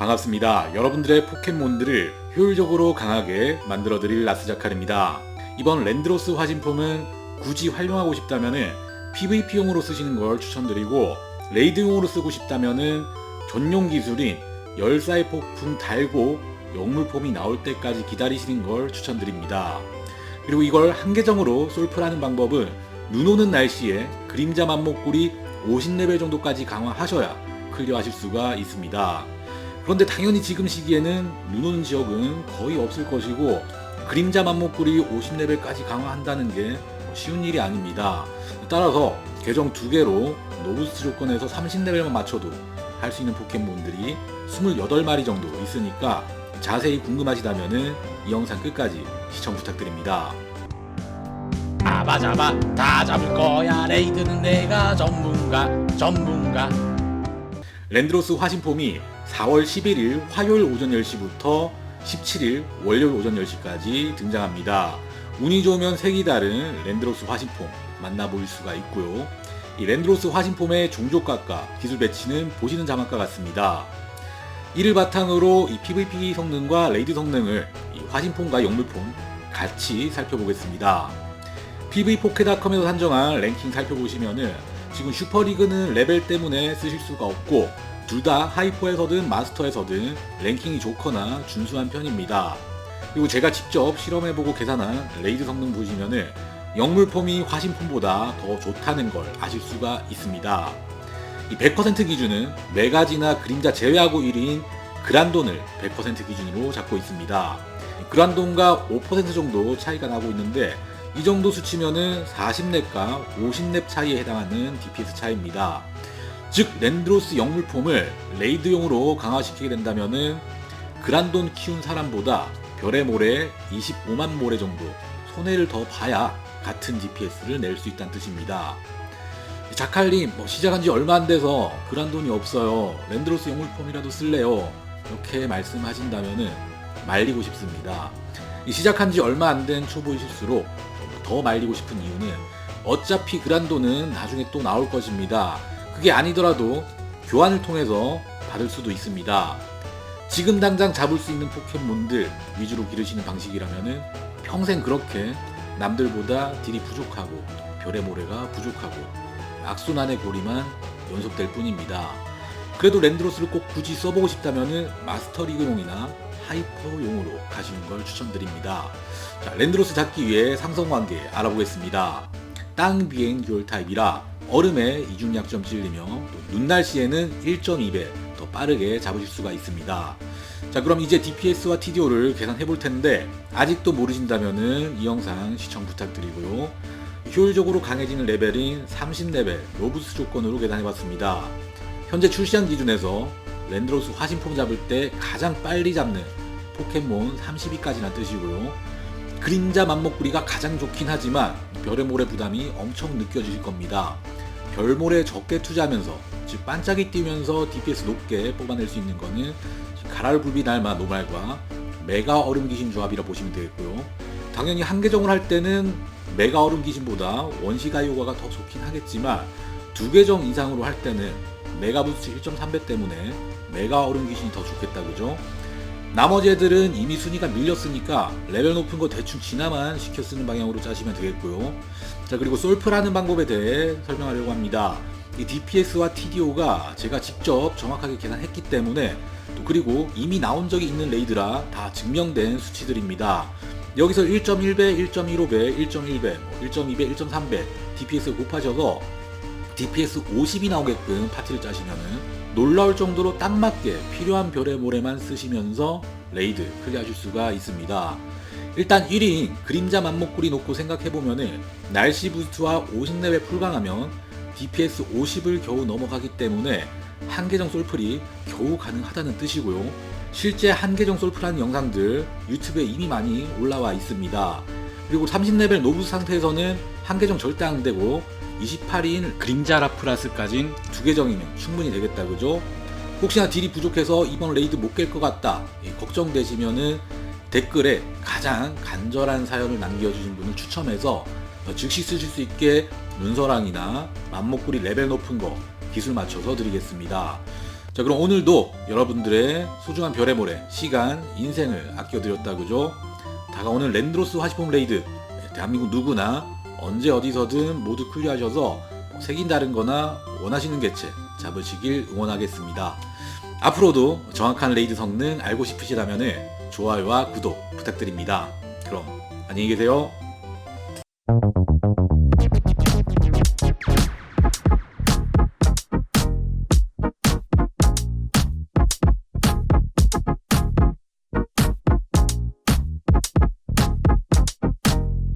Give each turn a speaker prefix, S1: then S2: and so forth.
S1: 반갑습니다. 여러분들의 포켓몬들을 효율적으로 강하게 만들어드릴 라스자칼입니다. 이번 랜드로스 화진품은 굳이 활용하고 싶다면 PVP용으로 쓰시는 걸 추천드리고 레이드용으로 쓰고 싶다면 전용 기술인 열사의 폭풍 달고 영물폼이 나올 때까지 기다리시는 걸 추천드립니다. 그리고 이걸 한 계정으로 솔프라는 방법은 눈 오는 날씨에 그림자 만목골이 50레벨 정도까지 강화하셔야 클리어하실 수가 있습니다. 그런데 당연히 지금 시기에는 눈 오는 지역은 거의 없을 것이고 그림자 만목골이 50레벨까지 강화한다는 게 쉬운 일이 아닙니다. 따라서 계정 두 개로 노브스트 조건에서 30레벨만 맞춰도 할 수 있는 포켓몬들이 28마리 정도 있으니까 자세히 궁금하시다면 이 영상 끝까지 시청 부탁드립니다.
S2: 잡아 잡아 다 잡을 거야 레이드는 내가 전문가 전문가
S1: 랜드로스 화신폼이 4월 11일 화요일 오전 10시부터 17일 월요일 오전 10시까지 등장합니다. 운이 좋으면 색이 다른 랜드로스 화신폼 만나볼 수가 있고요. 이 랜드로스 화신폼의 종족각과 기술 배치는 보시는 자막과 같습니다. 이를 바탕으로 이 PVP 성능과 레이드 성능을 이 화신폼과 영물폼 같이 살펴보겠습니다. PV포켓닷컴에서 산정한 랭킹 살펴보시면은 지금 슈퍼리그는 레벨 때문에 쓰실 수가 없고 둘 다 하이퍼에서든 마스터에서든 랭킹이 좋거나 준수한 편입니다. 그리고 제가 직접 실험해보고 계산한 레이드 성능 보시면은 영물폼이 화신폼보다 더 좋다는 걸 아실 수가 있습니다. 이 100% 기준은 메가지나 그림자 제외하고 1위인 그란돈을 100% 기준으로 잡고 있습니다. 그란돈과 5% 정도 차이가 나고 있는데 이 정도 수치면은 40렙과 50렙 차이에 해당하는 DPS 차이입니다. 즉 랜드로스 영물폼을 레이드용으로 강화시키게 된다면은 그란돈 키운 사람보다 별의 모래 25만 모래 정도 손해를 더 봐야 같은 DPS를 낼 수 있다는 뜻입니다. 자칼님 뭐 시작한 지 얼마 안 돼서 그란돈이 없어요. 랜드로스 영물폼이라도 쓸래요. 이렇게 말씀하신다면은 말리고 싶습니다. 이 시작한 지 얼마 안 된 초보이실수록 더 말리고 싶은 이유는 어차피 그란도는 나중에 또 나올 것입니다. 그게 아니더라도 교환을 통해서 받을 수도 있습니다. 지금 당장 잡을 수 있는 포켓몬들 위주로 기르시는 방식이라면 평생 그렇게 남들보다 딜이 부족하고 별의 모래가 부족하고 악순환의 고리만 연속될 뿐입니다. 그래도 랜드로스를 꼭 굳이 써보고 싶다면 마스터리그용이나 하이퍼용으로 가시는 걸 추천드립니다. 자, 랜드로스 잡기 위해 상성 관계 알아보겠습니다. 땅 비행 듀얼 타입이라 얼음에 이중 약 점 찔리며 눈 날씨에는 1.2배 더 빠르게 잡으실 수가 있습니다. 자 그럼 이제 DPS와 TDO를 계산해 볼 텐데 아직도 모르신다면은 이 영상 시청 부탁드리고요. 효율적으로 강해지는 레벨인 30레벨 로브스 조건으로 계산해 봤습니다. 현재 출시한 기준에서 랜드로스 화신폼 잡을 때 가장 빨리 잡는 포켓몬 30위까지나 뜨시고요. 그림자 맘먹구리가 가장 좋긴 하지만 별의 모래 부담이 엄청 느껴지실 겁니다. 별모래 적게 투자하면서 즉 반짝이 띄면서 DPS 높게 뽑아낼 수 있는 거는 가랄불비 날마 노말과 메가 얼음 귀신 조합이라 보시면 되겠고요. 당연히 한 계정을 할 때는 메가 얼음 귀신보다 원시가 효과가 더 좋긴 하겠지만 두 계정 이상으로 할 때는 메가 부스트 1.3배 때문에 메가 얼음 귀신이 더 좋겠다 그죠? 나머지 애들은 이미 순위가 밀렸으니까 레벨 높은 거 대충 진화만 시켜 쓰는 방향으로 짜시면 되겠고요. 자 그리고 솔프라는 방법에 대해 설명하려고 합니다. 이 DPS와 TDO가 제가 직접 정확하게 계산했기 때문에 또 그리고 이미 나온 적이 있는 레이드라 다 증명된 수치들입니다. 여기서 1.1배, 1.15배, 1.1배, 1.2배, 1.3배 DPS 곱하셔서 DPS 50이 나오게끔 파티를 짜시면은 놀라울 정도로 딱 맞게 필요한 별의 모래만 쓰시면서 레이드 클리어하실 수가 있습니다. 일단 1인 그림자 맘목구리 놓고 생각해보면은 날씨 부스트와 50레벨 풀강하면 DPS 50을 겨우 넘어가기 때문에 한 계정 솔플이 겨우 가능하다는 뜻이고요. 실제 한 계정 솔플하는 영상들 유튜브에 이미 많이 올라와 있습니다. 그리고 30레벨 노브 상태에서는 한 계정 절대 안 되고 28인 그림자 라프라스까진 두 계정이면 충분히 되겠다 그죠? 혹시나 딜이 부족해서 이번 레이드 못 깰 것 같다 예, 걱정되시면은 댓글에 가장 간절한 사연을 남겨주신 분을 추첨해서 어, 즉시 쓰실 수 있게 눈서랑이나 맘목구리 레벨 높은 거 기술 맞춰서 드리겠습니다. 자 그럼 오늘도 여러분들의 소중한 별의 모래 시간 인생을 아껴드렸다 그죠 다가오는 랜드로스 화시폼 레이드 대한민국 누구나 언제 어디서든 모두 클리어하셔서 색인 다른 거나 원하시는 개체 잡으시길 응원하겠습니다. 앞으로도 정확한 레이드 성능 알고 싶으시다면 좋아요와 구독 부탁드립니다. 그럼 안녕히 계세요